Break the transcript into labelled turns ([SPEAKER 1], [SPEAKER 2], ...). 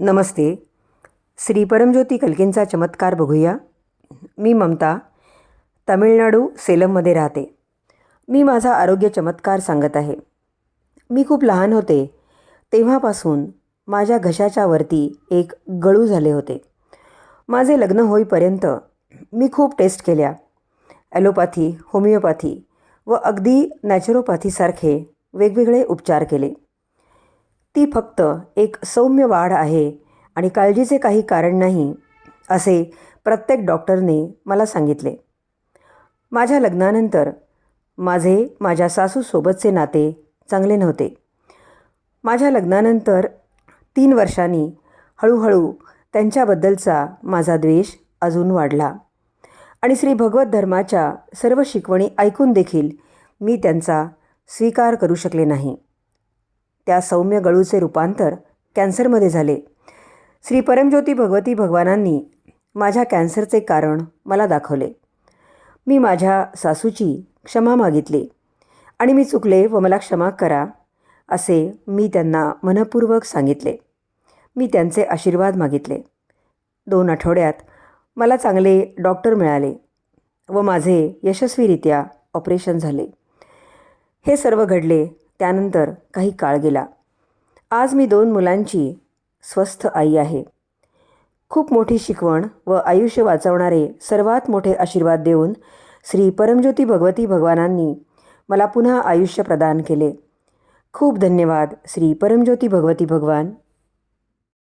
[SPEAKER 1] नमस्ते. श्री परमज्योती कलकींचा चमत्कार बघूया. मी ममता तामिळनाडू सेलममध्ये राहते. मी माझा आरोग्य चमत्कार सांगत आहे. मी खूप लहान होते. तेव्हापासून माझ्या घशाच्या वरती एक गळू झाले होते. माझे लग्न होईपर्यंत मी खूप टेस्ट केल्या. ॲलोपॅथी होमिओपॅथी व अगदी नॅचरोपॅथीसारखे वेगवेगळे उपचार केले. ती फक्त एक सौम्य वाढ आहे आणि काळजीचे काही कारण नाही असे प्रत्येक डॉक्टरने मला सांगितले. माझ्या लग्नानंतर माझे माझ्या सासूसोबतचे नाते चांगले नव्हते. माझ्या लग्नानंतर तीन वर्षांनी हळूहळू त्यांच्याबद्दलचा माझा द्वेष अजून वाढला आणि श्री भगवत धर्माच्या सर्व शिकवणी ऐकून देखील मी त्यांचा स्वीकार करू शकले नाही. त्या सौम्य गळूचे रूपांतर कॅन्सरमध्ये झाले. श्री परमज्योती भगवती भगवानांनी माझ्या कॅन्सरचे कारण मला दाखवले. मी माझ्या सासूची क्षमा मागितली आणि मी चुकले व मला क्षमा करा असे मी त्यांना मनपूर्वक सांगितले. मी त्यांचे आशीर्वाद मागितले. दोन आठवड्यात मला चांगले डॉक्टर मिळाले व माझे यशस्वीरित्या ऑपरेशन झाले. हे सर्व घडले त्यानंतर काही काळ गेला. आज मी दोन मुलांची स्वस्थ आई आहे. खूप मोठी शिकवण व आयुष्य वाचवणारे सर्वात मोठे आशीर्वाद देऊन श्री परमज्योती भगवती भगवानांनी मला पुन्हा आयुष्य प्रदान केले. खूप धन्यवाद श्री परमज्योती भगवती भगवान.